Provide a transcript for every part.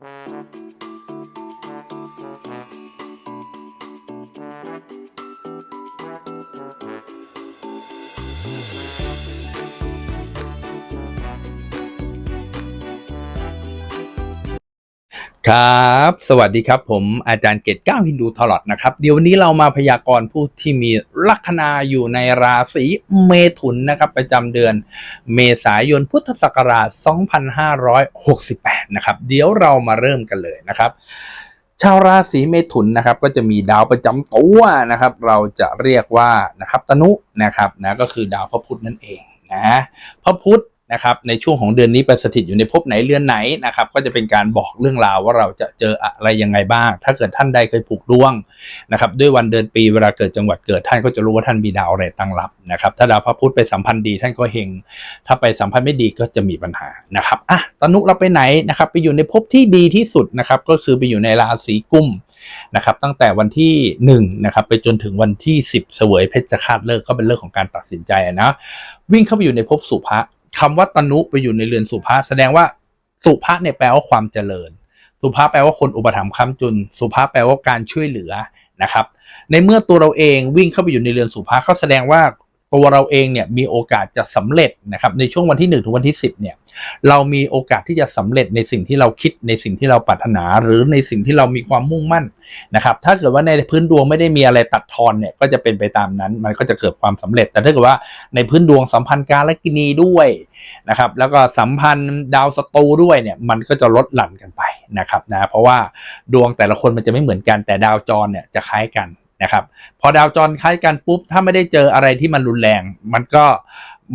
Música ครับ สวัสดีครับผมอาจารย์เกตก้าวฮินดูทอลอดนะครับ เดี๋ยววันนี้เรามาพยากรณ์ผู้ที่มีลัคนาอยู่ในราศีเมถุนนะครับ ประจำเดือนเมษายนพุทธศักราช 2568 นะครับ เดี๋ยวเรามาเริ่มกันเลยนะครับ ชาวราศีเมถุนนะครับ ก็จะมีดาวประจำตัวนะครับ เราจะเรียกว่านะครับตนุนะครับนะก็คือดาวพระพุธนั่นเองนะพระพุธ นะครับในช่วงของเดือนนี้ไปสถิตอยู่ในภพไหนเรือนไหนนะครับก็จะเป็นการบอกเรื่องราวว่าเราจะเจออะไรยังไงบ้าง ถ้าเกิดท่านใดเคยผูกดวงนะครับด้วยวันเดือนปีเวลาเกิดจังหวัดเกิดท่านก็จะรู้ว่าท่านมีดาวอะไรตั้งรับนะครับถ้าดาวพระพุธไปสัมพันธ์ดีท่านก็เฮงถ้าไปสัมพันธ์ไม่ดีก็จะมีปัญหานะครับอะตนุเราไปไหนนะครับไปอยู่ในภพที่ดีที่สุดนะครับก็คือไปอยู่ในราศีกุมนะครับตั้งแต่วันที่1นะครับไปจนถึงวันที่ 10 เสวยเพชรฆาตเลิกก็เป็นเรื่องของการตัดสินใจนะวิ่งเข้าไปอยู่ในภพสุภะ คำว่าตนุไปอยู่ในเรือนสุภาแสดงว่าสุภาเนี่ยแปลว่าความเจริญ สุภาแปลว่าคนอุปถัมภ์ค้ำจุน สุภาแปลว่าการช่วยเหลือนะครับ ในเมื่อตัวเราเองวิ่งเข้าไปอยู่ในเรือนสุภาเขาแสดงว่า ตัวเราเองเนี่ยมีโอกาสจะสำเร็จนะครับในช่วงวันที่ 1 ถึงวันที่ 10เนี่ยเรามีโอกาสที่จะสำเร็จในสิ่งที่เราคิดในสิ่งที่เราปรารถนา หรือในสิ่งที่เรามีความมุ่งมั่นนะครับถ้าเกิดว่าในพื้นดวงไม่ได้มีอะไรตัดทอนเนี่ยก็จะเป็นไปตามนั้น มันก็จะเกิดความสำเร็จ แต่ถ้าเกิดว่าในพื้นดวงสัมพันธ์การและกินีด้วยนะครับแล้วก็สัมพันธ์ดาวสตูด้วยเนี่ยมันก็จะลดหลั่นกันไปนะครับนะเพราะว่าดวงแต่ละคนมันจะไม่เหมือนกันแต่ดาวจรเนี่ยจะคล้ายกัน นะครับ พอดาวจรคล้ายกันปุ๊บ ถ้าไม่ได้เจออะไรที่มันรุนแรง มันก็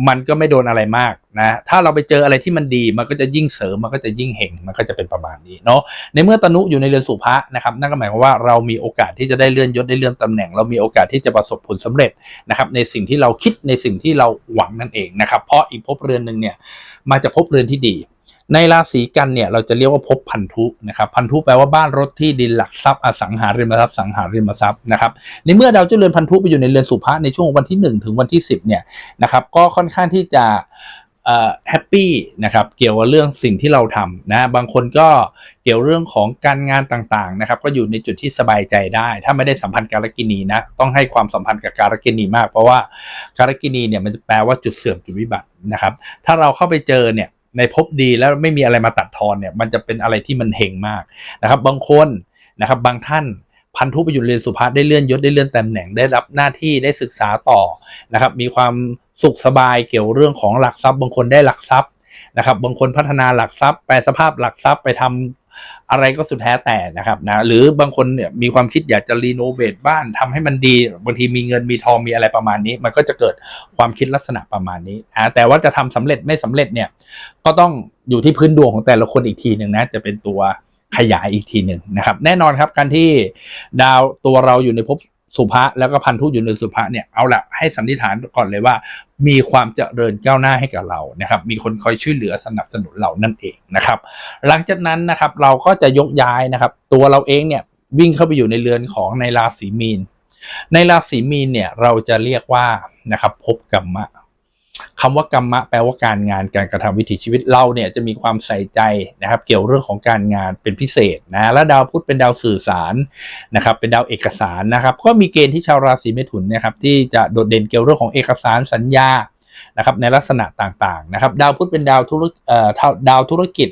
มันก็ไม่โดนอะไรมากนะ ถ้าเราไปเจออะไรที่มันดี มันก็จะยิ่งเสริม มันก็จะยิ่งเห่ง มันก็จะเป็นประมาณนี้เนาะ ในเมื่อตนุอยู่ในเรือนสุภะนะครับ นั่นก็หมายความว่าเรามีโอกาสที่จะได้เลื่อนยศได้เลื่อนตำแหน่ง เรามีโอกาสที่จะประสบผลสำเร็จนะครับ ในสิ่งที่เราคิดในสิ่งที่เราหวังนั่นเองนะครับ เพราะอีกภพเรือนหนึ่งเนี่ย มาจากภพเรือนที่ดี ในราศีกันเนี่ยเราจะเรียกว่าภพพันธุนะครับพันธุแปลว่าบ้านรถที่ดินหลักทรัพย์อสังหาริมทรัพย์สังหาริมทรัพย์นะครับในเมื่อดาวเจ้าเรือนพันธุไปอยู่ในเรือนสุภะในช่วงวันที่ 1 ถึงวันที่ 10เนี่ยนะครับก็ค่อนข้างที่จะแฮปปี้นะครับเกี่ยวกับเรื่องสิ่งที่เราทำนะบางคนก็เกี่ยวเรื่องของการงานต่างๆนะครับก็อยู่ในจุดที่สบายใจได้ ถ้าไม่ได้สัมพันธ์การกินีนะต้องให้ความสัมพันธ์กับการกินีมาก เพราะว่าการกินีเนี่ยมันจะแปลว่าจุดเสื่อมจุดวิบัตินะครับถ้าเราเข้าไปเจอเนี่ย ในภพดีแล้วไม่มีอะไรมาตัดทอนเนี่ยมันจะเป็นอะไรที่มันเฮงมากนะครับ บางคนนะครับบางท่านพันธุไปอยู่เรียนสุภาพได้เลื่อนยศได้เลื่อนตำแหน่งได้รับหน้าที่ได้ศึกษาต่อนะครับ มีความสุขสบายเกี่ยวเรื่องของหลักทรัพย์ บางคนได้หลักทรัพย์นะครับ บางคนพัฒนาหลักทรัพย์แปลสภาพหลักทรัพย์ไปทำ อะไรก็สุดแท้แต่นะครับนะหรือบางคนเนี่ยมีความคิดอยากจะรีโนเวทบ้านทำให้มันดีบางทีมีเงินมีทองมีอะไรประมาณนี้ มันก็จะเกิดความคิดลักษณะประมาณนี้อ่าแต่ว่าจะทำสำเร็จไม่สำเร็จเนี่ยก็ต้องอยู่ที่พื้นดวงของแต่ละคนอีกทีหนึ่งนะจะเป็นตัวขยายอีกทีหนึ่งนะครับแน่นอนครับการที่ดาวตัวเราอยู่ในภพสุภะแล้วก็พันธุอยู่ในสุภะเนี่ยเอาละให้สันนิษฐานก่อนเลยว่า มีความเจริญก้าวหน้าให้กับเรานะครับ มีคนคอยช่วยเหลือสนับสนุนเรานั่นเองนะครับ หลังจากนั้นนะครับเราก็จะยกย้ายนะครับ ตัวเราเองเนี่ยวิ่งเข้าไปอยู่ในเรือนของในราศีมีน ในราศีมีนเนี่ยเราจะเรียกว่านะครับภพกรรมะ คำว่ากรรมะแปลว่าการงานการกระทำวิถีชีวิตเราเนี่ยจะมีความใส่ใจนะครับ เกี่ยวเรื่องของการงานเป็นพิเศษนะและดาวพุธเป็นดาวสื่อสารนะครับเป็นดาวเอกสารนะครับ ก็มีเกณฑ์ที่ชาวราศีเมถุนนะครับที่จะโดดเด่นเกี่ยวเรื่องของเอกสารสัญญา นะครับในลักษณะต่างๆนะครับดาวพุธเป็นดาวธุรดาวธุรกิจ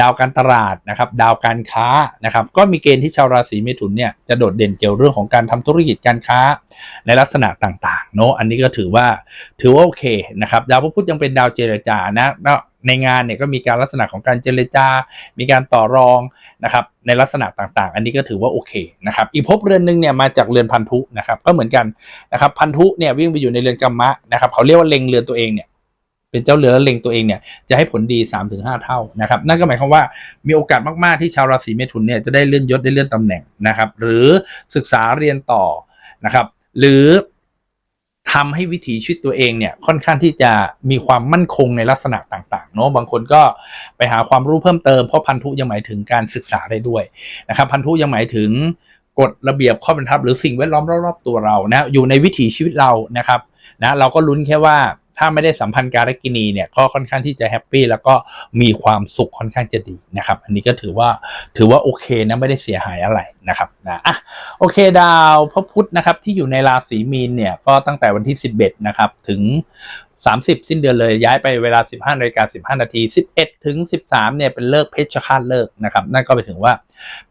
ดาวการตลาดนะครับดาวการค้านะครับก็มีเกณฑ์ที่ชาวราศีเมถุนเนี่ยจะโดดเด่นเกี่ยวเรื่องของการทำธุรกิจการค้าในลักษณะต่างๆเนาะอันนี้ก็ถือว่าถือว่าโอเคนะครับดาวพระพุธยังเป็นดาวเจรจานะ ในงานเนี่ยก็มีการลักษณะของการเจรจา มีการต่อรองนะครับในลักษณะต่างๆ อันนี้ก็ถือว่าโอเคนะครับอีกภพเรือนหนึ่งเนี่ยมาจากเรือนพันธุนะครับก็เหมือนกันนะครับพันธุเนี่ยวิ่งไปอยู่ในเรือนกรรมะนะครับเขาเรียกว่าเล็งเรือนตัวเองเนี่ยเป็นเจ้าเรือแล้วเล็งตัวเองเนี่ยจะให้ผลดี 3-5 เท่านะครับนั่นก็หมายความว่ามีโอกาสมาก ๆ ที่ชาวราศีเมถุนเนี่ยจะได้เลื่อนยศได้เลื่อนตำแหน่งนะครับ หรือศึกษาเรียนต่อนะครับ หรือทำให้วิถีชีวิตตัวเองเนี่ยค่อนข้างที่จะมีความมั่นคงในลักษณะต่างๆ เนาะบางคนก็ไปหาความรู้เพิ่มเติมเพราะพันธุยังหมายถึงการศึกษาได้ด้วยนะครับพันธุยังหมายถึงกฎระเบียบข้อบังคับ หรือสิ่งแวดล้อมรอบๆตัวเรานะอยู่ในวิถีชีวิตเรานะครับนะเราก็ลุ้นแค่ว่าถ้าไม่ได้สัมพันธ์การกินีเนี่ยก็ค่อนข้างที่จะแฮปปี้แล้วก็มีความสุขค่อนข้างจะดีนะครับ อันนี้ก็ถือว่าถือว่าโอเคนะไม่ได้เสียหายอะไรนะครับนะอะโอเคดาวพระพุธนะครับที่อยู่ในราศีมีนเนี่ยก็ตั้งแต่วันที่ 11นะครับถึง 30 สิ้นเดือนเลยย้ายไปเวลา 15นาฬิกา15 นาที 11 ถึง 13เนี่ยเป็นเลิกเพชฌฆาตเลิกนะครับนั่นก็ไปถึงว่า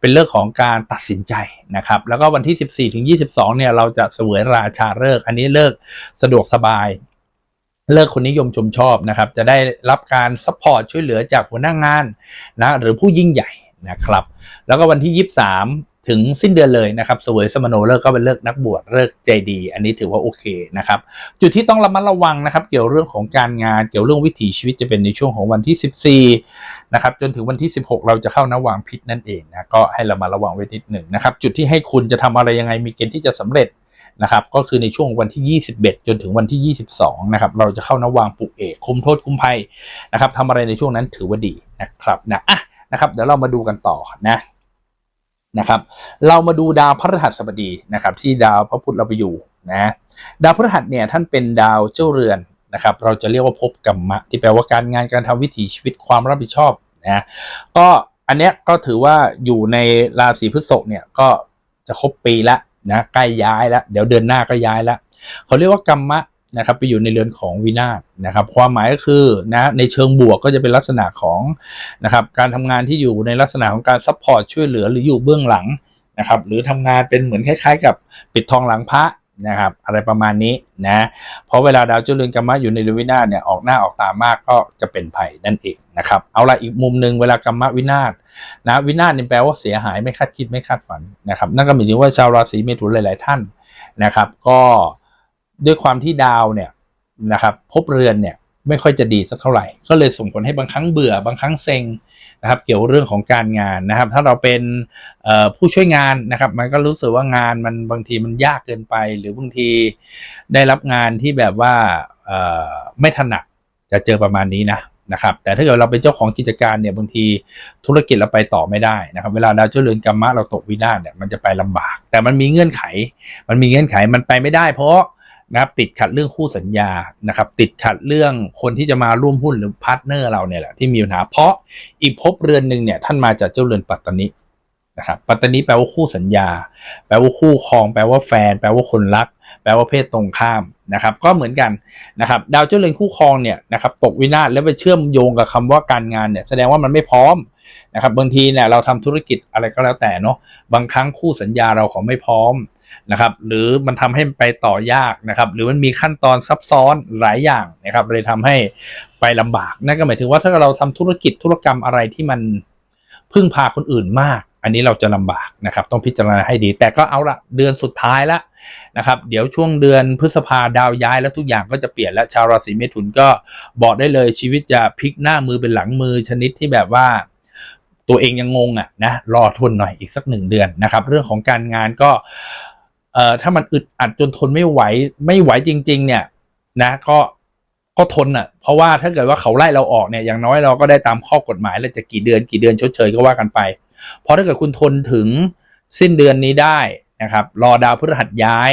เป็นเลิกของการตัดสินใจนะครับแล้วก็วันที่ 14 ถึง 22เนี่ยเราจะเสวยราชาเลิก อันนี้เลิกสะดวกสบายเลิกคนนิยมชมชอบนะครับจะได้รับการซัพพอร์ตช่วยเหลือจากหัวหน้างานนะหรือผู้ยิ่งใหญ่นะครับแล้วก็วันที่ 23 ถึงสิ้นเดือนเลยนะครับเสวยสมโนเลิกก็เป็นเลิกนักบวชเลิกใจดี อันนี้ถือว่าโอเคนะครับ จุดที่ต้องระมัดระวังนะครับ เกี่ยวเรื่องของการงานเกี่ยวเรื่องวิถีชีวิตจะเป็นในช่วงของวันที่ 14นะครับจนถึงวันที่ 16 เราจะเข้านวางพิษนั่นเองนะก็ให้เรามาระวังไว้นิดหนึ่งนะครับ จุดที่ให้คุณจะทำอะไรยังไงมีเกณฑ์ที่จะสำเร็จนะครับก็คือในช่วงวันที่ 21 จนถึงวันที่ 22 นะครับ เราจะเข้านวางปุกเอกคุมโทษคุมภัยนะครับทำอะไรในช่วงนั้นถือว่าดีนะครับนะอะนะครับเดี๋ยวเรามาดูกันต่อนะ นะครับ เรามาดูดาวพฤหัสบดีนะครับ ที่ดาวพระพุธเราไปอยู่นะดาวพฤหัสเนี่ยท่านเป็นดาวเจ้าเรือนนะครับ เราจะเรียกว่าภพกรรมะ ที่แปลว่าการงานการทำวิถีชีวิตความรับผิดชอบนะก็อันเนี้ยก็ถือว่าอยู่ในราศีพฤษภเนี่ยก็จะครบปีละนะใกล้ย้ายแล้วเดี๋ยวเดือนหน้าก็ย้ายแล้วเขาเรียกว่ากรรมะ นะครับไปอยู่ในเรือนของวินาศนะครับ ความหมายก็คือนะในเชิงบวกก็จะเป็นลักษณะของนะครับการทำงานที่อยู่ในลักษณะของการซัพพอร์ตช่วยเหลือหรืออยู่เบื้องหลังนะครับ หรือทำงานเป็นเหมือนคล้าย ๆ กับปิดทองหลังพระนะครับ อะไรประมาณนี้นะเพราะเวลาดาวเจ้าเรือนกรรมะอยู่ในเรือนวินาศเนี่ยออกหน้าออกตามากก็จะเป็นภัยนั่นเองนะครับ เอาละอีกมุมหนึ่งเวลากรรมะวินาศนะวินาศนี่แปลว่าเสียหายไม่คาดคิดไม่คาดฝันนะครับ นั่นก็หมายถึงว่าชาวราศีเมถุนหลาย ๆ ท่านนะครับ ก็ ด้วยความที่ดาวเนี่ยนะครับพบเรือนเนี่ยไม่ค่อยจะดีสักเท่าไหร่ ก็เลยส่งผลให้บางครั้งเบื่อบางครั้งเซ็งนะครับ เกี่ยวเรื่องของการงานนะครับ ถ้าเราเป็นผู้ช่วยงานนะครับ มันก็รู้สึกว่างานมันบางทีมันยากเกินไป หรือบางทีได้รับงานที่แบบว่าไม่ถนัดจะเจอประมาณนี้นะนะครับ แต่ถ้าเกิดเราเป็นเจ้าของกิจการเนี่ยบางทีธุรกิจเราไปต่อไม่ได้นะครับ เวลาดาวเจ้าเรือนกรรมะเราตกวินาศเนี่ยมันจะไปลำบาก แต่มันมีเงื่อนไข มันมีเงื่อนไขมันไปไม่ได้เพราะ นะครับติดขัดเรื่องคู่สัญญานะครับติดขัดเรื่องคนที่จะมาร่วมหุ้นหรือพาร์ทเนอร์เราเนี่ยแหละที่มีปัญหาเพราะอีกภพเรือนหนึ่งเนี่ยท่านมาจากเจ้าเรือนปัตตานินะครับปัตตานิแปลว่าคู่สัญญา แปลว่าคู่ครอง แปลว่าแฟน แปลว่าคนรัก แปลว่าเพศตรงข้ามนะครับ ก็เหมือนกันนะครับ ดาวเจ้าเรือนคู่ครองเนี่ยนะครับตกวินาศแล้วไปเชื่อมโยงกับคำว่าการงานเนี่ยแสดงว่ามันไม่พร้อมนะครับบางทีเนี่ยเราทำธุรกิจอะไรก็แล้วแต่เนาะบางครั้งคู่สัญญาเราเขาไม่พร้อม นะครับ หรือมันทำให้ไปต่อยากนะครับ หรือมันมีขั้นตอนซับซ้อนหลายอย่างนะครับ เลยทำให้ไปลำบาก นั่นก็หมายถึงว่าถ้าเราทำธุรกิจธุรกรรมอะไรที่มันพึ่งพาคนอื่นมาก อันนี้เราจะลำบากนะครับ ต้องพิจารณาให้ดี แต่ก็เอาละเดือนสุดท้ายละนะครับ เดี๋ยวช่วงเดือนพฤษภาดาวย้ายแล้วทุกอย่างก็จะเปลี่ยนแล้วชาวราศีเมถุนก็บอกได้เลยชีวิตจะพลิกหน้ามือเป็นหลังมือชนิดที่แบบว่าตัวเองยังงงอะนะรอทนหน่อยอีกสักหนึ่งเดือนนะครับ เรื่องของการงานก็ เอ่อถ้ามันอึดอัดจนทนไม่ไหว ไม่ไหวจริง ๆ เนี่ยนะก็ก็ทนอะ เพราะว่าถ้าเกิดว่าเขาไล่เราออกเนี่ยอย่างน้อยเราก็ได้ตามข้อกฎหมายแล้วจะกี่เดือนกี่เดือนชดเชยก็ว่ากันไป เพราะถ้าเกิดคุณทนถึงสิ้นเดือนนี้ได้นะครับ รอดาวพฤหัสย้าย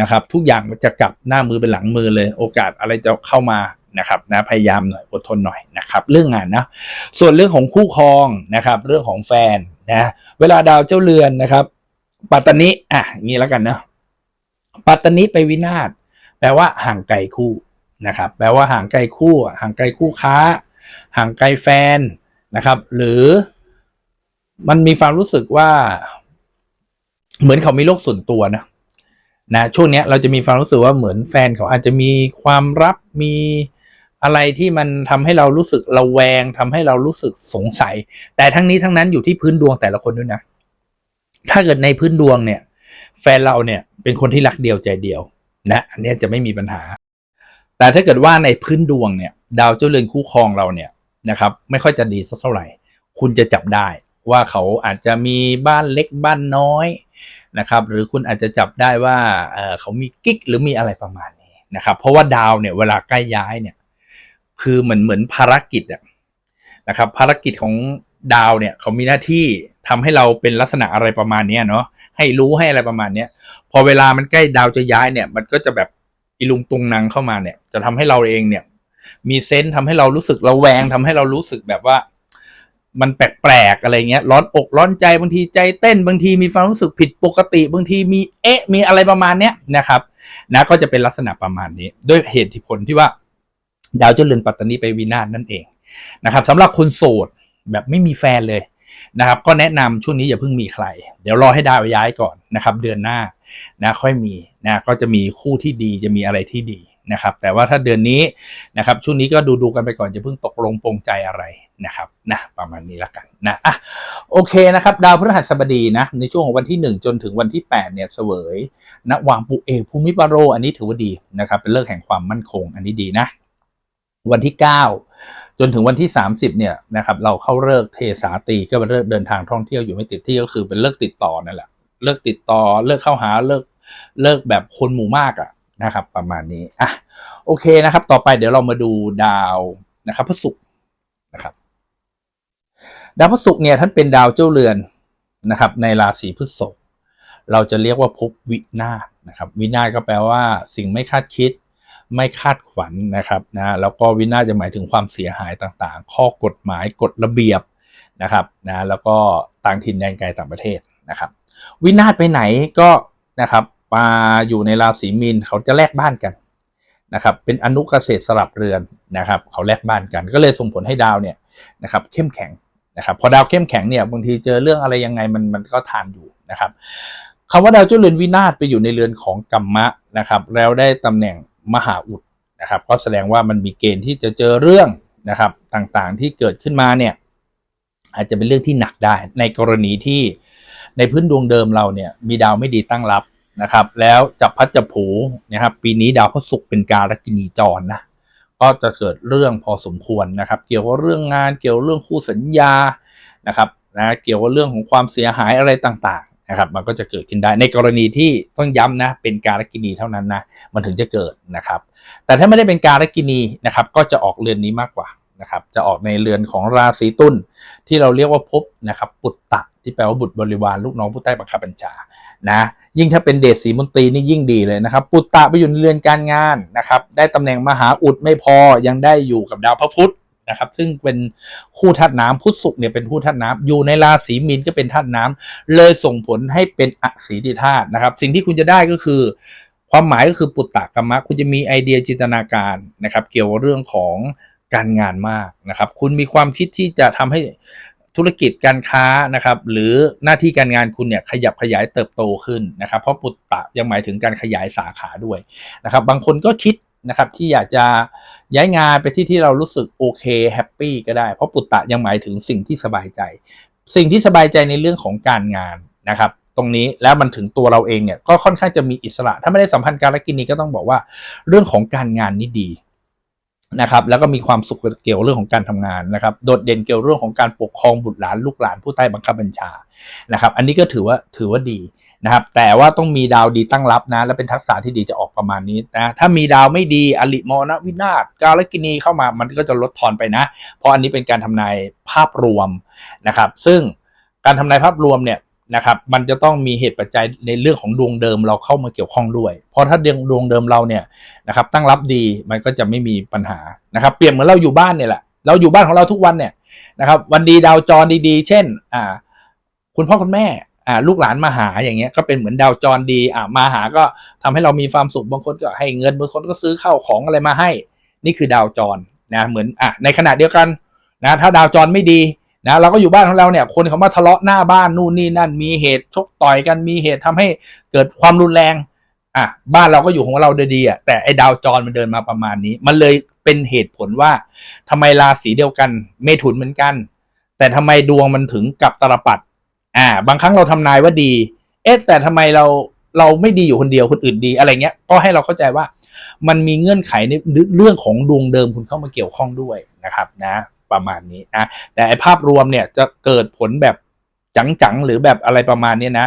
นะครับ ทุกอย่างจะกลับหน้ามือเป็นหลังมือเลย โอกาสอะไรจะเข้ามานะครับนะพยายามหน่อยอดทนหน่อยนะครับ เรื่องงานนะส่วนเรื่องของคู่ครองนะครับ เรื่องของแฟนนะเวลาดาวเจ้าเรือนนะครับ ปัตตานิอะอย่างนี้แล้วกันเนาะปัตตานิไปวินาศแปลว่าห่างไกลคู่นะครับ แปลว่าห่างไกลคู่ห่างไกลคู่ค้า ห่างไกลแฟนนะครับ หรือมันมีความรู้สึกว่า เหมือนเขามีโลกส่วนตัวนะนะช่วงนี้เราจะมีความรู้สึกว่าเหมือนแฟนเขาอาจจะมีความรักมีอะไรที่มันทำให้เรารู้สึกระแวงทำให้เรารู้สึกสงสัย แต่ทั้งนี้ทั้งนั้นอยู่ที่พื้นดวงแต่ละคนด้วยนะ ถ้าเกิดในพื้นดวงเนี่ย แฟนเราเนี่ยเป็นคนที่รักเดียวใจเดียวนะอันนี้จะไม่มีปัญหา แต่ถ้าเกิดว่าในพื้นดวงเนี่ย ดาวเจ้าเรือนคู่ครองเราเนี่ยนะครับ ไม่ค่อยจะดีสักเท่าไหร่ คุณจะจับได้ว่าเขาอาจจะมีบ้านเล็กบ้านน้อยนะครับ หรือคุณอาจจะจับได้ว่าเออเขามีกิ๊กหรือมีอะไรประมาณนี้นะครับ เพราะว่าดาวเนี่ยเวลาใกล้ย้ายเนี่ย คือเหมือนเหมือนภารกิจอะนะครับ ภารกิจของ ดาวเนี่ยเขามีหน้าที่ทำให้เราเป็นลักษณะอะไรประมาณเนี้ยเนาะให้รู้ให้อะไรประมาณเนี้ยพอเวลามันใกล้ดาวจะย้ายเนี่ย มันก็จะแบบอีลุงตุงนางเข้ามาเนี่ย จะทำให้เราเองเนี่ย มีเซนส์ทำให้เรารู้สึกระแวงทำให้เรารู้สึกแบบว่า มันแปลกๆอะไรเงี้ย ร้อนอกร้อนใจบางทีใจเต้นบางทีมีความรู้สึกผิดปกติ บางทีมีเอ๊ะ มีอะไรประมาณเนี้ยนะครับ นะก็จะเป็นลักษณะประมาณนี้ ด้วยเหตุผลที่ว่า ดาวเจริญปัตตานีไปวินาศนั่นเองนะครับสำหรับคนโสด แบบไม่มีแฟนเลยนะครับ ก็แนะนำช่วงนี้อย่าเพิ่งมีใคร เดี๋ยวรอให้ดาวย้ายก่อนนะครับ เดือนหน้านะค่อยมีนะก็จะมีคู่ที่ดีจะมีอะไรที่ดีนะครับ แต่ว่าถ้าเดือนนี้นะครับช่วงนี้ก็ดูดูกันไปก่อนอย่าเพิ่งตกลงปรงใจอะไรนะครับนะประมาณนี้ละกันนะอะโอเคนะครับ ดาวพฤหัสบดีนะในช่วงของวันที่ 1 จนถึงวันที่ 8 เนี่ยเสวยณวางปุเอภูมิปาโร อันนี้ถือว่าดีนะครับ เป็นเลิกแห่งความมั่นคง อันนี้ดีนะ วันที่ 9 จนถึงวันที่ 30เนี่ยนะครับเราเข้าเลิกเทสาตีก็เป็นเลิกเดินทางท่องเที่ยวอยู่ไม่ติดที่ก็คือเป็นเลิกติดต่อนั่นแหละเลิกติดต่อเลิกเข้าหาเลิกเลิกแบบคนหมู่มากอะนะครับประมาณนี้อะโอเคนะครับ ต่อไปเดี๋ยวเรามาดูดาวนะครับพระศุกร์นะครับดาวพระศุกร์เนี่ยท่านเป็นดาวเจ้าเรือนนะครับ ในราศีพฤษภเราจะเรียกว่าภพวินาศนะครับ วินาศก็แปลว่าสิ่งไม่คาดคิด ไม่คาดขวัญนนะครับนะแล้วก็วินาศจะหมายถึงความเสียหายต่างๆ ข้อกฎหมายกฎระเบียบนะครับนะแล้วก็ต่างถิ่นแดนไกลต่างประเทศนะครับ วินาศไปไหนก็นะครับมาอยู่ในราศีมีนเขาจะแลกบ้านกันนะครับเป็นอนุเกษตรสลับเรือนนะครับ เขาแลกบ้านกัน ก็เลยส่งผลให้ดาวเนี่ยนะครับเข้มแข็งนะครับพอดาวเข้มแข็งเนี่ยบางทีเจอเรื่องอะไรยังไงมันมันก็ทานอยู่นะครับคำว่าดาวเจ้าเรือนวินาศไปอยู่ในเรือนของกัมมะนะครับ แล้วได้ตำแหน่ง มหาอุดนะครับ ก็แสดงว่ามันมีเกณฑ์ที่จะเจอเรื่องนะครับ ต่างๆที่เกิดขึ้นมาเนี่ย อาจจะเป็นเรื่องที่หนักได้ ในกรณีที่ในพื้นดวงเดิมเราเนี่ย มีดาวไม่ดีตั้งรับนะครับ แล้วจับพัดจับผูนะครับ ปีนี้ดาวพระศุกร์เป็นการกินีจรนะก็จะเกิดเรื่องพอสมควรนะครับ เกี่ยวกับเรื่องงานเกี่ยวเรื่องคู่สัญญานะครับนะเกี่ยวกับเรื่องของความเสียหายอะไรต่างๆ นะครับมันก็จะเกิดขึ้นได้ในกรณีที่ต้องย้ำนะเป็นการกินีเท่านั้นนะมันถึงจะเกิดนะครับ แต่ถ้าไม่ได้เป็นการกินีนะครับก็จะออกเรือนนี้มากกว่านะครับจะออกในเรือนของราศีตุลที่เราเรียกว่าภพนะครับปุตตะที่แปลว่าบุตรบริวารลูกน้องผู้ใต้บังคับบัญชานะยิ่งถ้าเป็นเดชสีมนตรีนี่ยิ่งดีเลยนะครับ ปุตตะไปอยู่ในเรือนการงานนะครับได้ตำแหน่งมหาอุดไม่พอยังได้อยู่กับดาวพระพุธ นะครับ ซึ่งเป็นคู่ธาตุน้ำพุธศุกร์เนี่ยเป็นคู่ธาตุน้ำอยู่ในราศีมีนก็เป็นธาตุน้ำเลยส่งผลให้เป็นอสีติธาตุนะครับ สิ่งที่คุณจะได้ก็คือ ความหมายก็คือปุตตะกรรมะ คุณจะมีไอเดียจินตนาการนะครับ เกี่ยวกับเรื่องของการงานมากนะครับ คุณมีความคิดที่จะทำให้ธุรกิจการค้านะครับ หรือหน้าที่การงานคุณเนี่ยขยับขยายเติบโตขึ้นนะครับ เพราะปุตตะยังหมายถึงการขยายสาขาด้วยนะครับ บางคนก็คิดนะครับที่อยากจะ ย้ายงานไปที่ที่เรารู้สึกโอเคแฮปปี้ก็ได้ เพราะปุตตะยังหมายถึงสิ่งที่สบายใจ สิ่งที่สบายใจในเรื่องของการงานนะครับ ตรงนี้แล้วมันถึงตัวเราเองเนี่ยก็ค่อนข้างจะมีอิสระ ถ้าไม่ได้สัมพันธ์การกินนี้ก็ต้องบอกว่าเรื่องของการงานนี่ดีนะครับแล้วก็มีความสุขเกี่ยวเรื่องของการทำงานนะครับโดดเด่นเกี่ยวเรื่องของการปกครองบุตรหลานลูกหลานผู้ใต้บังคับบัญชานะครับ อันนี้ก็ถือว่าถือว่าดี นะครับ แต่ว่าต้องมีดาวดีตั้งรับนะ และเป็นทักษะที่ดีจะออกประมาณนี้นะ ถ้ามีดาวไม่ดีอลิมอนะวินาศกาลกินีเข้ามามันก็จะลดทอนไปนะ เพราะอันนี้เป็นการทำนายภาพรวมนะครับ ซึ่งการทำนายภาพรวมเนี่ยนะครับ มันจะต้องมีเหตุปัจจัยในเรื่องของดวงเดิมเราเข้ามาเกี่ยวข้องด้วย เพราะถ้าดวงดวงเดิมเราเนี่ยนะครับตั้งรับดีมันก็จะไม่มีปัญหานะครับ เปรียบเหมือนเราอยู่บ้านเนี่ยแหละ เราอยู่บ้านของเราทุกวันเนี่ยนะครับ วันดีดาวจรดีๆ เช่น อ่า คุณพ่อคุณแม่ ลูกหลานมาหาอย่างเงี้ยก็เป็นเหมือนดาวจรดีอ่ามาหาก็ทำให้เรามีความสุขบางคนก็ให้เงินบางคนก็ซื้อข้าวของอะไรมาให้ นี่คือดาวจรนะเหมือนอะในขณะเดียวกันนะถ้าดาวจรไม่ดีนะเราก็อยู่บ้านของเราเนี่ยคนเขามาทะเลาะหน้าบ้านนู่นนี่นั่นมีเหตุชกต่อยกันมีเหตุทำให้เกิดความรุนแรงอะบ้านเราก็อยู่ของเราดีๆอะแต่ไอ้ดาวจรมันเดินมาประมาณนี้ มันเลยเป็นเหตุผลว่าทำไมราศีเดียวกันเมถุนเหมือนกัน แต่ทำไมดวงมันถึงกับตลปัด อ่า บางครั้งเราทำนายว่าดี เอ๊ะแต่ทำไมเราเราไม่ดีอยู่คนเดียวคนอื่นดีอะไรเงี้ย ก็ให้เราเข้าใจว่า มันมีเงื่อนไขในเรื่องของดวงเดิมคุณเข้ามาเกี่ยวข้องด้วยนะครับ นะ ประมาณนี้นะแต่ไอภาพรวมเนี่ยจะเกิดผลแบบจังๆหรือแบบอะไรประมาณนี้นะ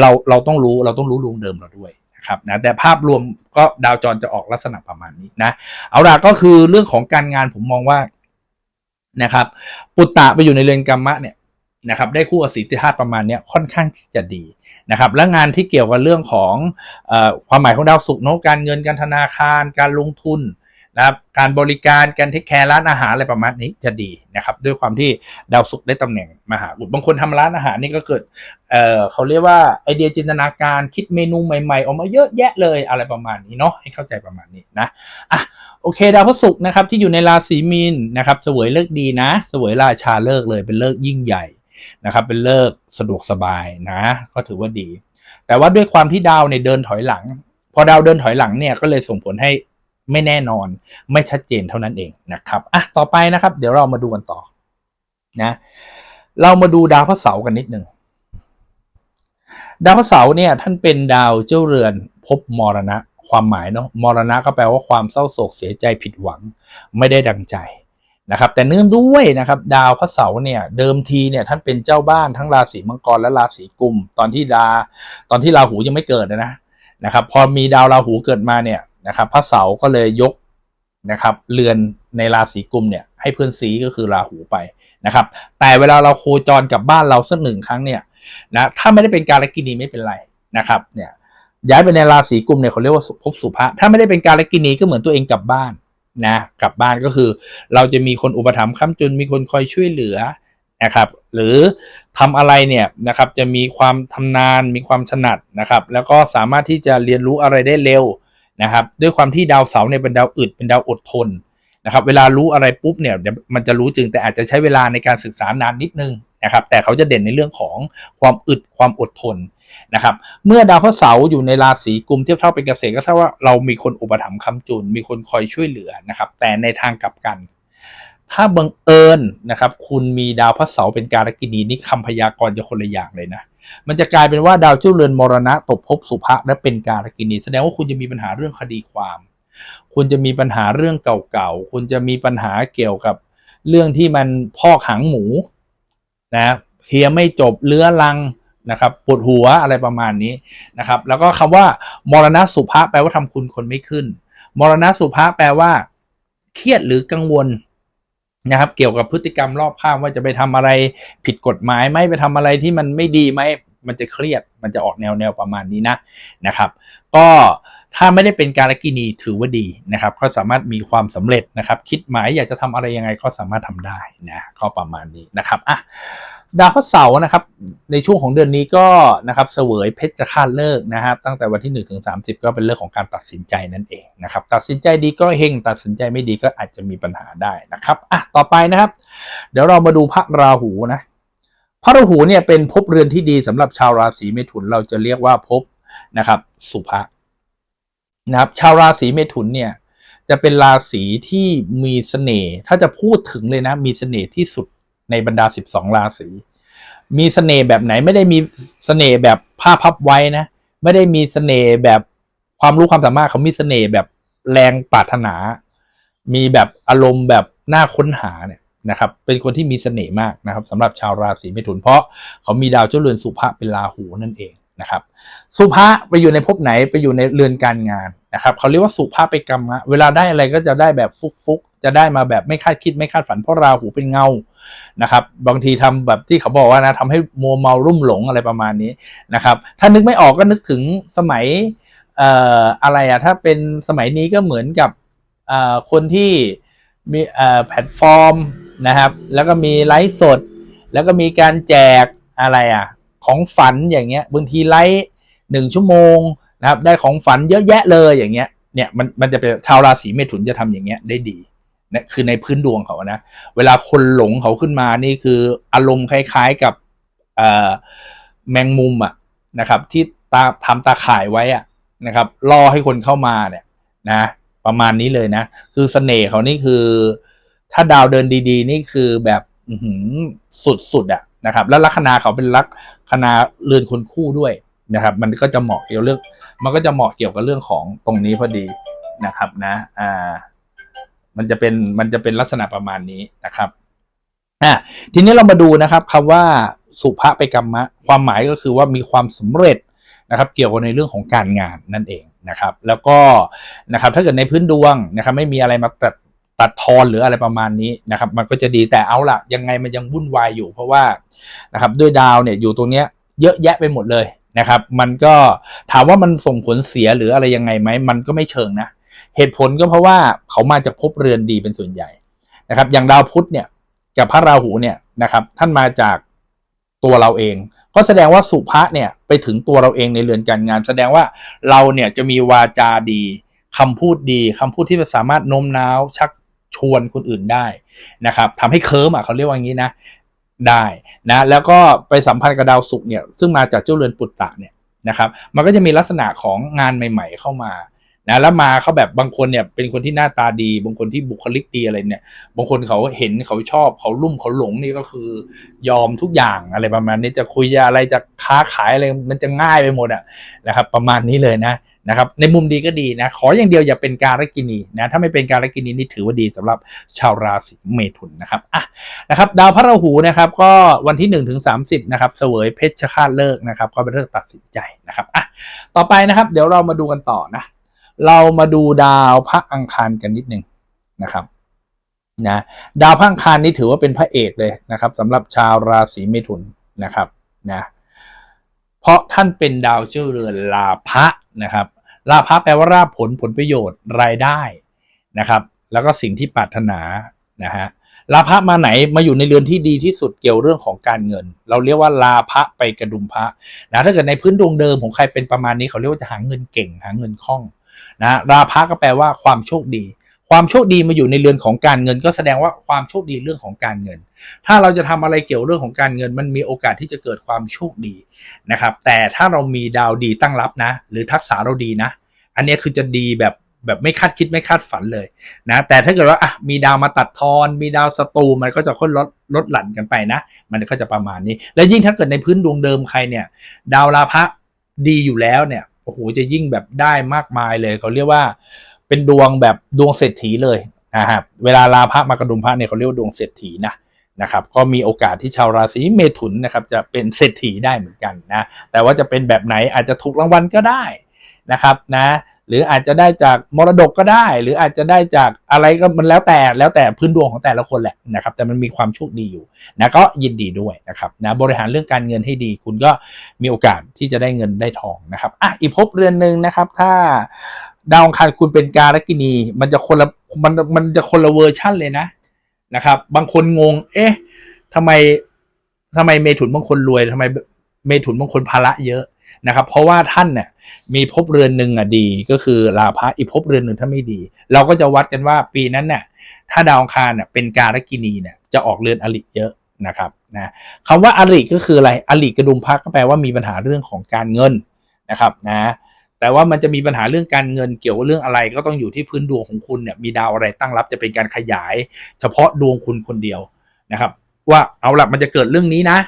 เราเราต้องรู้เราต้องรู้ดวงเดิมเราด้วยนะครับนะแต่ภาพรวมก็ดาวจรจะออกลักษณะประมาณนี้นะเอาล่ะก็คือเรื่องของการงานผมมองว่านะครับ ปุตตะไปอยู่ในเรือนกรรมะเนี่ย นะครับได้คู่อสีธาตุประมาณนี้ค่อนข้างที่จะดีนะครับและงานที่เกี่ยวกับเรื่องของอความหมายของดาวศุกร์เนอะการเงินการธนาคาร การลงทุนนะครับการบริการการเทคแคร์ร้านอาหารอะไรประมาณนี้จะดีนะครับด้วยความที่ดาวศุกร์ได้ตำแหน่งมหาอุดบางคนทำร้านอาหารนี่ก็เกิดเเขาเรียกว่าไอเดียจินตนาการคิดเมนูใหม่ๆ ออกมาเยอะแยะเลยอะไรประมาณนี้เนาะให้เข้าใจประมาณนี้นะอะโอเคดาวพฤหัสนะครับที่อยู่ในราศีมีนนะครับเสวยเลิกดีนะเสวยราชาเลิกเลยเป็นเลิกยิ่งใหญ่ นะครับ เป็นเลิกสะดวกสบายนะ ก็ถือว่าดี แต่ว่าด้วยความที่ดาวเนี่ยเดินถอยหลัง พอดาวเดินถอยหลังเนี่ยก็เลยส่งผลให้ไม่แน่นอน ไม่ชัดเจนเท่านั้นเองนะครับอะต่อไปนะครับ เดี๋ยวเรามาดูกันต่อนะ เรามาดูดาวพระเสาร์กันนิดหนึ่งดาวพระเสาร์เนี่ยท่านเป็นดาวเจ้าเรือนภพมรณะ ความหมายเนาะมรณะก็แปลว่าความเศร้าโศกเสียใจผิดหวัง ไม่ได้ดังใจ นะครับแต่เนื่องด้วยนะครับดาวพระเสาร์เนี่ยเดิมทีเนี่ยท่านเป็นเจ้าบ้านทั้งราศีมังกรและราศีกุม ตอนที่ดาตอนที่ราหูยังไม่เกิดนะนะครับพอมีดาวราหูเกิดมาเนี่ยนะครับพระเสาร์ก็เลยยกนะครับเรือนในราศีกุมเนี่ยให้เพื่อนสีก็คือราหูไปนะครับแต่เวลาเราโคจรกับบ้านเราสักหนึ่งครั้งเนี่ยนะถ้าไม่ได้เป็นการลกินีไม่เป็นไรนะครับเนี่ยย้ายไปในราศีกุมเนี่ยเขาเรียกว่าภพสุภะถ้าไม่ได้เป็นการลกินีก็เหมือนตัวเองกลับบ้าน นะกลับบ้านก็คือ เราจะมีคนอุปถัมภ์ค้ำจุนมีคนคอยช่วยเหลือนะครับหรือทำอะไรเนี่ยนะครับจะมีความทำนานมีความถนัดนะครับ แล้วก็สามารถที่จะเรียนรู้อะไรได้เร็วนะครับ ด้วยความที่ดาวเสาร์เนี่ยเป็นดาวอึดเป็นดาวอดทนนะครับ เวลารู้อะไรปุ๊บเนี่ยมันจะรู้จึงแต่อาจจะใช้เวลาในการศึกษานานนิดนึงนะครับ แต่เขาจะเด่นในเรื่องของความอึดความอดทน นะครับ เมื่อดาวพระเสาร์อยู่ในราศีกุมเทียบเท่าเป็นเกษตรก็เท่าว่าเรามีคนอุปถัมภ์คำจุน มีคนคอยช่วยเหลือนะครับ แต่ในทางกลับกัน ถ้าบังเอิญนะครับ คุณมีดาวพระเสาร์เป็นการกินีนี่คำพยากรณ์จะคนละอย่างเลยนะมันจะกลายเป็นว่าดาวเจ้าเรือนมรณะตกภพสุภะและเป็นการกินีแสดงว่าคุณจะมีปัญหาเรื่องคดีความ คุณจะมีปัญหาเรื่องเก่าๆคุณจะมีปัญหาเกี่ยวกับเรื่องที่มันพอกหางหมูนะเคลียร์ไม่จบเลื้อรัง นะครับปวดหัวอะไรประมาณนี้นะครับแล้วก็คำว่ามรณะสุภาแปลว่าทำคุณคนไม่ขึ้น มรณะสุภาแปลว่า เครียดหรือกังวลนะครับเกี่ยวกับพฤติกรรมรอบข้างว่าจะไปทำอะไรผิดกฎหมายไหมไปทำอะไรที่มันไม่ดีไหมมันจะเครียดมันจะออกแนวแนวประมาณนี้นะนะครับ ก็ถ้าไม่ได้เป็นการกินีถือว่าดีนะครับ ก็สามารถมีความสำเร็จนะครับ คิดหมายอยากจะทำอะไรยังไงก็สามารถทำได้นะก็ประมาณนี้นะครับอะ ดาวพระเสาร์นะครับ ในช่วงของเดือนนี้ก็นะครับเสวยเพชรจะคาดเลิกนะครับ ตั้งแต่วันที่1นถึงสาก็เป็นเรื่องของการตัดสินใจนั่นเองนะครับ ตัดสินใจดีก็เฮงตัดสินใจไม่ดีก็อาจจะมีปัญหาได้นะครับอะต่อไปนะครับ เดี๋ยวเรามาดูพระราหูนะพระราหูเนี่ยเป็นภพเรือนที่ดีสำหรับชาวราศีเมถุนเราจะเรียกว่าภพนะครับ สุภะนะครับ ชาวราศีเมถุนเนี่ยจะเป็นราศีที่มีเสน่ห์ถ้าจะพูดถึงเลยนะ มีเสน่ห์ที่สุด ในบรรดา 12 ราศี มีเสน่ห์แบบไหนไม่ได้มีเสน่ห์แบบผ้าพับไว้นะ ไม่ได้มีเสน่ห์แบบความรู้ความสามารถเขามีเสน่ห์แบบแรงปรารถนา มีแบบอารมณ์แบบน่าค้นหาเนี่ยนะครับ เป็นคนที่มีเสน่ห์มากนะครับสำหรับชาวราศีเมถุนเพราะเขามีดาวเจ้าเรือนสุภะเป็นราหูนั่นเองนะครับ สุภะไปอยู่ในภพไหนไปอยู่ในเรือนการงานนะครับเขาเรียกว่าสุภะไปกรรมะเวลาได้อะไรก็จะได้แบบฟุกๆจะได้มาแบบไม่คาดคิดไม่คาดฝันเพราะราหูเป็นเงานะครับบางทีทำแบบที่เขาบอกว่านะทำให้มัวเมารุ่มหลงอะไรประมาณนี้นะครับถ้านึกไม่ออกก็นึกถึงสมัยเอ่ออะไรอะถ้าเป็นสมัยนี้ก็เหมือนกับเอ่อคนที่มีเอ่อแพลตฟอร์มนะครับ แล้วก็มีไลฟ์สด แล้วก็มีการแจกอะไรอะของฝันอย่างเงี้ยบางทีไลฟ์หนึ่งชั่วโมงนะครับได้ของฝันเยอะแยะเลยอย่างเงี้ยเนี่ยมันมันจะเป็นชาวราศีเมถุนจะทำอย่างเงี้ยได้ดี นะคือในพื้นดวงเขานะ เวลาคนหลงเขาขึ้นมานี่คืออารมณ์คล้ายๆกับแมงมุมอะนะครับ ที่ตาทำตาข่ายไว้อะนะครับล่อให้คนเข้ามาเนี่ยนะ ประมาณนี้เลยนะ คือเสน่ห์เขานี่คือ ถ้าดาวเดินดี ๆ นี่คือแบบสุดๆอะนะครับ แล้วลัคนาเขาเป็นลัคนาเรือนคนคู่ด้วยนะครับ มันก็จะเหมาะเกี่ยวเรื่อง มันก็จะเหมาะเกี่ยวกับเรื่องของตรงนี้พอดีนะครับนะ อ่า มันจะเป็นมันจะเป็นลักษณะประมาณนี้นะครับอะทีนี้เรามาดูนะครับคำว่าสุภาไปกรรมะ ความหมายก็คือว่ามีความสำเร็จนะครับ เกี่ยวกับในเรื่องของการงานนั่นเองนะครับ แล้วก็นะครับถ้าเกิดในพื้นดวงนะครับ ไม่มีอะไรมาตัดตัดทอนหรืออะไรประมาณนี้นะครับ มันก็จะดีแต่เอาล่ะยังไงมันยังวุ่นวายอยู่ เพราะว่านะครับด้วยดาวเนี่ยอยู่ตรงเนี้ยเยอะแยะไปหมดเลยนะครับ มันก็ถามว่ามันส่งผลเสียหรืออะไรยังไงไหมมันก็ไม่เชิงนะ เหตุผลก็เพราะว่าเขามาจากภพเรือนดีเป็นส่วนใหญ่นะครับ อย่างดาวพุธเนี่ยกับพระราหูเนี่ยนะครับ ท่านมาจากตัวเราเอง ก็แสดงว่าสุภะเนี่ยไปถึงตัวเราเองในเรือนการงาน แสดงว่าเราเนี่ยจะมีวาจาดีคำพูดดีคำพูดที่สามารถโน้มน้าวชักชวนคนอื่นได้นะครับทำให้เคิร์มอะเขาเรียกว่าอย่างนี้นะได้นะแล้วก็ไปสัมพันธ์กับดาวศุกร์เนี่ยซึ่งมาจากเจ้าเรือนปุตตะเนี่ยนะครับ มันก็จะมีลักษณะของงานใหม่ ๆ เข้ามา นะแล้วมาเขาแบบบางคนเนี่ยเป็นคนที่หน้าตาดี บางคนที่บุคลิกดีอะไรเนี่ย บางคนเขาเห็นเขาชอบเขาลุ่มเขาหลงนี่ก็คือยอมทุกอย่างอะไรประมาณนี้จะคุยจะอะไรจะค้าขายอะไรมันจะง่ายไปหมดอะนะครับ ประมาณนี้เลยนะนะครับในมุมดีก็ดีนะ ขออย่างเดียวอย่าเป็นการกินีนะถ้าไม่เป็นการกินีนี่ถือว่าดีสำหรับชาวราศีเมถุนนะครับอะนะครับดาวพระราหูนะครับก็วันที่1นถึงสานะครับเสวยเพชรฆาตเลิกนะครับก็เป็นเรื่องตัดสินใจนะครับอะต่อไปนะครับ เดี๋ยวเรามาดูกันต่อนะ เรามาดูดาวพระอังคารกันนิดหนึ่งนะครับนะดาวพระอังคารนี่ถือว่าเป็นพระเอกเลยนะครับสำหรับชาวราศีเมถุนนะครับนะเพราะท่านเป็นดาวเจ้าเรือนลาภะนะครับลาภะแปลว่าราบผลผลประโยชน์รายได้นะครับ แล้วก็สิ่งที่ปรารถนานะฮะลาภะมาไหนมาอยู่ในเรือนที่ดีที่สุดเกี่ยวเรื่องของการเงิน เราเรียกว่าลาภะไปกระดุมพระนะถ้าเกิดในพื้นดวงเดิมของใครเป็นประมาณนี้เขาเรียกว่าจะหาเงินเก่งหาเงินคล่อง นะราภะก็แปลว่าความโชคดี ความโชคดีมาอยู่ในเรือนของการเงิน ก็แสดงว่าความโชคดีเรื่องของการเงิน ถ้าเราจะทำอะไรเกี่ยวเรื่องของการเงิน มันมีโอกาสที่จะเกิดความโชคดีนะครับ แต่ถ้าเรามีดาวดีตั้งรับนะ หรือทักษะเราดีนะ อันนี้คือจะดีแบบแบบไม่คาดคิดไม่คาดฝันเลยนะแต่ถ้าเกิดว่าอะมีดาวมาตัดทอน มีดาวสตูมันก็จะค่อยลดลดหลั่นกันไปนะ มันก็จะประมาณนี้ และยิ่งถ้าเกิดในพื้นดวงเดิมใครเนี่ย ดาวราพะดีอยู่แล้วเนี่ย โอ้โหจะยิ่งแบบได้มากมายเลยเขาเรียกว่า เป็นดวงแบบดวงเศรษฐีเลยนะครับเวลาลาพระมากระดุมพระเนี่ยเขาเรียกว่าดวงเศรษฐีนะนะครับก็มีโอกาสที่ชาวราศีเมถุนนะครับจะเป็นเศรษฐีได้เหมือนกันนะแต่ว่าจะเป็นแบบไหนอาจจะถูกรางวัลก็ได้นะครับนะ หรืออาจจะได้จากมรดกก็ได้ หรืออาจจะได้จากอะไรก็มันแล้วแต่แล้วแต่พื้นดวงของแต่ละคนแหละนะครับ แต่มันมีความโชคดีอยู่นะก็ยินดีด้วยนะครับนะบริหารเรื่องการเงินให้ดี คุณก็มีโอกาสที่จะได้เงินได้ทองนะครับอะอีกภพเรือนหนึ่งนะครับ ถ้าดาวองคารคุณเป็นการกินี มันจะคนละมันมันจะคนละเวอร์ชั่นเลยนะนะครับ บางคนงง เอ๊ะทำไมทำไมเมถุนบางคนรวยทำไมเมถุนบางคนภาระเยอะ นะครับ เพราะว่าท่านเนี่ยมีภพเรือนหนึ่งอะดี ก็คือลาภะอีกภพเรือนหนึ่งถ้าไม่ดี เราก็จะวัดกันว่าปีนั้นเนี่ยถ้าดาวอังคารเนี่ยเป็นการกินีเนี่ยจะออกเรือนอริเยอะนะครับนะคำว่าอริก็คืออะไรอริกระดุมพักก็แปลว่ามีปัญหาเรื่องของการเงินนะครับนะแต่ว่ามันจะมีปัญหาเรื่องการเงินเกี่ยวกับเรื่องอะไรก็ต้องอยู่ที่พื้นดวงของคุณเนี่ยมีดาวอะไรตั้งรับจะเป็นการขยาย เฉพาะดวงคุณคนเดียวนะครับ ว่าเอาละมันจะเกิดเรื่องนี้นะ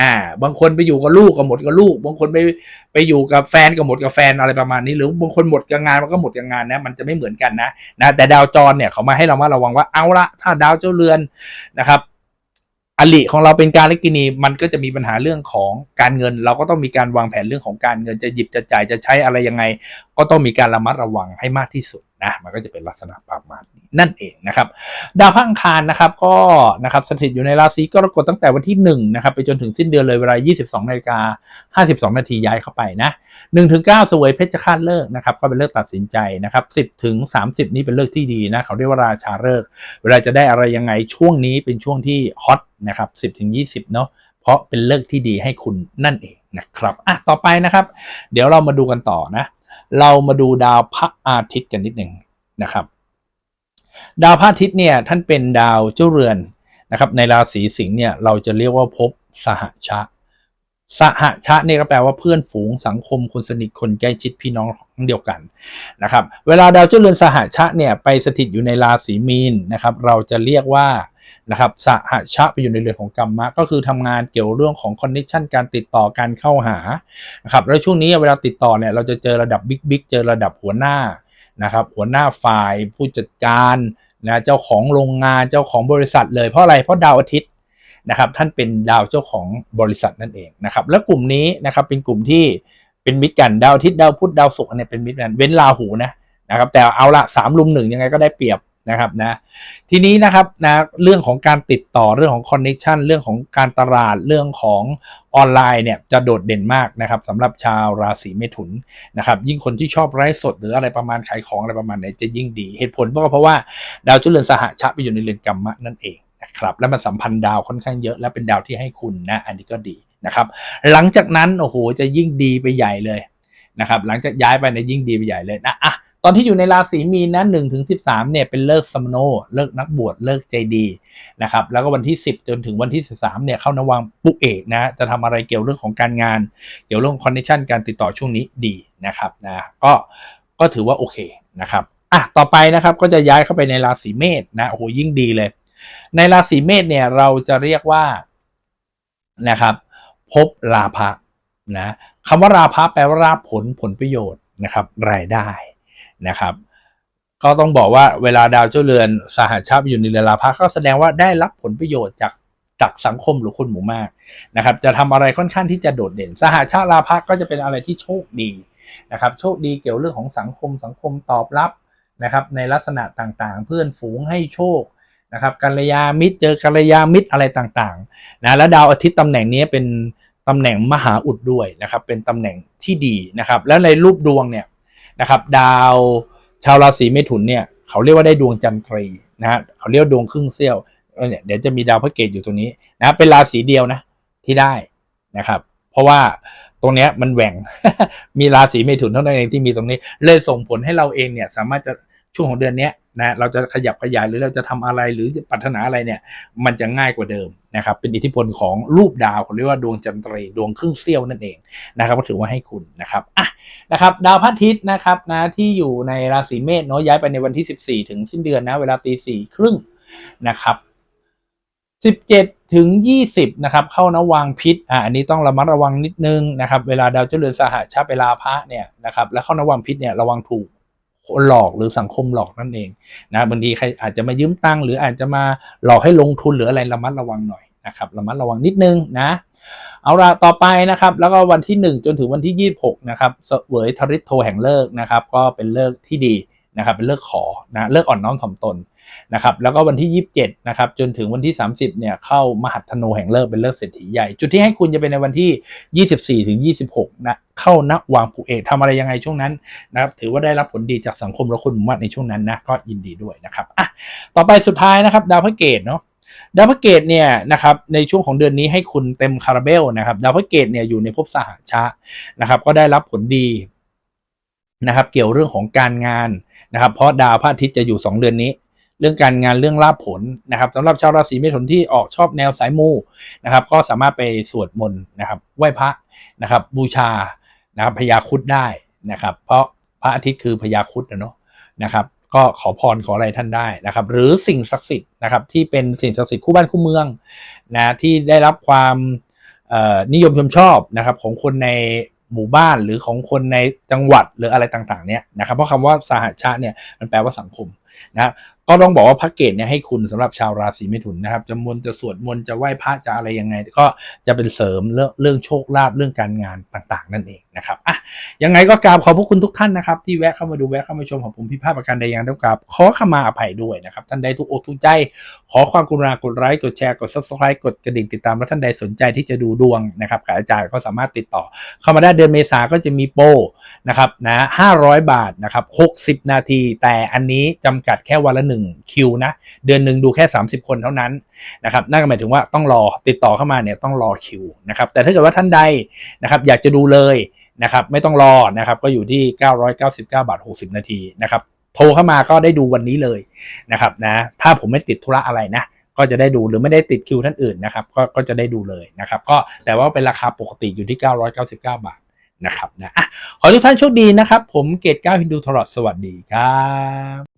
อ่า บางคนไปอยู่กับลูกก็หมดกับลูก บางคนไปไปอยู่กับแฟนก็หมดกับแฟนอะไรประมาณนี้ หรือบางคนหมดกับงานมันก็หมดกับงานนะ มันจะไม่เหมือนกันนะนะแต่ดาวจรเนี่ยเขามาให้เรามาระวังว่าเอาละถ้าดาวเจ้าเรือนนะครับอลิของเราเป็นการเล็กินีมันก็จะมีปัญหาเรื่องของการเงิน เราก็ต้องมีการวางแผนเรื่องของการเงินจะหยิบจะจ่ายจะใช้อะไรยังไง ก็ต้องมีการระมัดระวังให้มากที่สุด นะมันก็จะเป็นลักษณะประมาณนี้นั่นเองนะครับดาวพังคารนะครับก็นะครับสถิตอยู่ในราศีกรกฎตั้งแต่วันที่1นะครับไปจนถึงสิ้นเดือนเลยเวลา 22นาฬิกา52 นาทีย้ายเข้าไปนะ1ถึง9สวยเพชรฆาตเลิกนะครับก็เป็นเลิกตัดสินใจนะครับ10ถึง30 นี่เป็นเลิกที่ดีนะเขาเรียกว่าราชาเลิกเวลาจะได้อะไรยังไงช่วงนี้เป็นช่วงที่ฮอตนะครับ10ถึง20เนาะเพราะเป็นเลิกที่ดีให้คุณนั่นเองนะครับอะต่อไปนะครับ เดี๋ยวเรามาดูกันต่อนะ เรามาดูดาวพระอาทิตย์กันนิดหนึ่งนะครับ ดาวพระอาทิตย์เนี่ยท่านเป็นดาวเจ้าเรือนนะครับ ในราศีสิงห์เนี่ยเราจะเรียกว่าพบสหชะ สหชะเนี่ยก็แปลว่าเพื่อนฝูงสังคมคนสนิทคนใกล้ชิดพี่น้องเดียวกันนะครับ เวลาดาวเจ้าเรือนสหชะเนี่ยไปสถิตอยู่ในราศีมีนนะครับ เราจะเรียกว่า นะครับสหชะไปอยู่ในเรือนของกรรมะก็คือทำงานเกี่ยวเรื่องของคอนเนคชันการติดต่อการเข้าหานะครับแล้วช่วงนี้เวลาติดต่อเนี่ยเราจะเจอระดับบิ๊กบิ๊กเจอระดับหัวหน้านะครับหัวหน้าฝ่ายผู้จัดการนะเจ้าของโรงงานเจ้าของบริษัทเลยเพราะอะไรเพราะดาวอาทิตย์นะครับท่านเป็นดาวเจ้าของบริษัทนั่นเองนะครับแล้วกลุ่มนี้นะครับเป็นกลุ่มที่เป็นมิตรกันดาวอาทิตย์ดาวพุธดาวศุกร์เนี่ยเป็นมิตรกันเว้นราหูนะนะครับแต่เอาละสามลุมหนึ่งยังไงก็ได้เปรียบ นะครับนะทีนี้นะครับนะเรื่องของการติดต่อเรื่องของคอนเน c ชันเรื่องของการตลาดเรื่องของออนไลน์เนี่ยจะโดดเด่นมากนะครับสำหรับชาวราศีเมถุนนะครับยิ่งคนที่ชอบไลฟ์สดหรืออะไรประมาณขายของอะไรประมาณไหนจะยิ่งดี เหตุผลก็เพราะว่าดาวจุลเรือนสหชะไปอยู่ในเรือนกรรมะนั่นเองนะครับและมันสัมพันธ์ดาวค่อนข้างเยอะและเป็นดาวที่ให้คุณนะอันนี้ก็ดีนะครับหลังจากนั้นโอ้โหจะยิ่งดีไปใหญ่เลยนะครับหลังจากย้ายไปในยยิ่งดีไปใหญ่เลยนะอะ อนที่อยู่ในราศีมีนนะหนึ่งถึงสิบสามเนี่ยเป็นเลิกสมโนเลิกนักบวชเลิกใจดีนะครับแล้วก็วันที่10จนถึงวันที่13เนี่ยเข้านวังปุกเอกนะจะทำอะไรเกี่ยวเรื่องของการงาน เกี่ยวเรื่องคอนเนคชันการติดต่อช่วงนี้ดีนะครับนะก็ก็ถือว่าโอเคนะครับอะต่อไปนะครับก็จะย้ายเข้าไปในราศีเมษนะโอ้โหยิ่งดีเลย ในราศีเมษเนี่ยเราจะเรียกว่านะครับพบลาภะนะคำว่าราภะแปลว่าราผลผลประโยชน์นะครับรายได้ นะครับ ก็ต้องบอกว่าเวลาดาวเจ้าเรือนสหชาติอยู่ในเรือนราภะก็แสดงว่าได้รับผลประโยชน์จากจากสังคมหรือคนหมู่มากนะครับ จะทำอะไรค่อนข้างที่จะโดดเด่น สหชาติราภะก็จะเป็นอะไรที่โชคดีนะครับ โชคดีเกี่ยวเรื่องของสังคมสังคมตอบรับนะครับ ในลักษณะต่างๆ เพื่อนฝูงให้โชคนะครับกัลยามิตรเจอกัลยามิตรอะไรต่างๆนะแล้วดาวอาทิตย์ตำแหน่งนี้เป็นตำแหน่งมหาอุดด้วยนะครับ เป็นตำแหน่งที่ดีนะครับ แล้วในรูปดวงเนี่ย นะครับ ดาวชาวราศีเมถุนเนี่ยเขาเรียกว่าได้ดวงจันทรีนะฮะเขาเรียกดวงครึ่งเสี้ยวเออเนี่ยเดี๋ยวจะมีดาวพระเกตอยู่ตรงนี้นะเป็นราศีเดียวนะที่ได้นะครับ เพราะว่าตรงเนี้ยมันแหว่งมีราศีเมถุนเท่านั้นเองที่มีตรงนี้ เลยส่งผลให้เราเองเนี่ยสามารถจะ ช่วงของเดือนนี้นะเราจะขยับขยายหรือเราจะทำอะไรหรือจะปรารถนาอะไรเนี่ยมันจะง่ายกว่าเดิมนะครับเป็นอิทธิพลของรูปดาวเขาเรียกว่าดวงจันทรีดวงครึ่งเสี้ยวนั่นเองนะครับก็ถือว่าให้คุณนะครับอะนะครับดาวพระอาทิตย์นะครับนะที่อยู่ในราศีเมษเนาะย้ายไปในวันที่ 14 ถึงสิ้นเดือนนะเวลาตีสี่ครึ่งนะครับ17ถึง20นะครับเข้านวังพิษอ่าอันนี้ต้องระมัดระวังนิดนึงนะครับเวลาดาวเจริญสหชาเวลาพระเนี่ยนะครับแล้วเข้านวังพิษเนี่ยระวังถูก หลอกหรือสังคมหลอกนั่นเองนะบางทีใครอาจจะมายืมตังค์หรืออาจจะมาหลอกให้ลงทุนหรืออะไรระมัดระวังหน่อยนะครับระมัดระวังนิดนึงนะเอาละต่อไปนะครับ แล้วก็วันที่ 1 จนถึงวันที่ 26 นะครับเสวยทริตโทแห่งเลิกนะครับ ก็เป็นเลิกที่ดีนะครับ เป็นเลิกขอนะเลิกอ่อนน้อมถ่อมตน นะครับแล้วก็วันที่ 27นะครับจนถึงวันที่ 30เนี่ยเข้ามหัตถโนแห่งเลิกเป็นเลิกเศรษฐีใหญ่ จุดที่ให้คุณจะเป็นในวันที่ 24ถึง26นะเข้าณวางผูเอกทำอะไรยังไงช่วงนั้นนะครับถือว่าได้รับผลดีจากสังคมและคนหมู่มากในช่วงนั้นนะก็ยินดีด้วยนะครับอะต่อไปสุดท้ายนะครับดาวพระเกตเนาะดาวพระเกตเนี่ยนะครับในช่วงของเดือนนี้ให้คุณเต็มคาราเบลนะครับดาวพระเกตเนี่ยอยู่ในภพสหชะนะครับก็ได้รับผลดีนะครับเกี่ยวเรื่องของการงานนะครับเพราะดาวพระอาทิตย์จะอยู่ 2 เดือนนี้ เรื่องการงานเรื่องลาภผลนะครับสำหรับชาวราศีเมถุนที่ออกชอบแนวสายมูนะครับ ก็สามารถไปสวดมนต์นะครับไหว้พระนะครับ บูชานะครับพญาคุดได้นะครับ เพราะพระอาทิตย์คือพญาคุดนะเนาะนะครับ ก็ขอพรขออะไรท่านได้นะครับ หรือสิ่งศักดิ์สิทธิ์นะครับ ที่เป็นสิ่งศักดิ์สิทธิ์คู่บ้านคู่เมืองนะที่ได้รับความนิยมชมชอบนะครับ ของคนในหมู่บ้านหรือของคนในจังหวัดหรืออะไรต่างๆเนี่ยนะครับเพราะคำว่าสหชาติเนี่ยมันแปลว่าสังคมนะ ก็ต้องบอกว่าพระเกตเนี่ยให้คุณสำหรับชาวราศีเมถุนนะครับจะมนจะสวดมนจะไหว้พระจะอะไรยังไง ก็จะเป็นเสริมเรื่องเรื่องโชคลาภเรื่องการงานต่างๆ นั่นเองนะครับอะยังไงก็กราบขอบพระคุณทุกท่านนะครับที่แวะเข้ามาดูแวะเข้ามาชมของผมพิพาทประการใดย่างต้องกราบขอขมาอภัยด้วยนะครับท่านใดทุกอกทุกใจ ขอความกรุณากดไลค์กดแชร์กด subscribe กดกระดิ่งติดตามและท่านใดสนใจที่จะดูดวงนะครับกับอาจารย์ก็สามารถติดต่อ เข้ามาได้เดือนเมษาก็จะมีโปรนะครับนะ500บาทนะครับ60นาที แต่อันนี้จำกัดแค่วันละ1คิวนะ เดือนหนึ่งดูแค่ 30 คนเท่านั้นนะครับนั่นก็หมายถึงว่าต้องรอติดต่อเข้ามาเนี่ยต้องรอคิวนะครับแต่ถ้าเกิดว่าท่านใดนะครับอยากจะดูเลยนะครับไม่ต้องรอนะครับก็อยู่ที่ 999 บาท 60 นาทีนะครับโทรเข้ามาก็ได้ดูวันนี้เลยนะครับนะถ้าผมไม่ติดธุระอะไรนะก็จะได้ดูหรือไม่ได้ติดคิวท่านอื่นนะครับก็ก็จะได้ดูเลยนะครับก็แต่ว่าเป็นราคาปกติอยู่ที่ 999 บาทนะครับนะขอทุกท่านโชคดีนะครับ ผมเกตก้าฮินดูทรอดสวัสดีครับ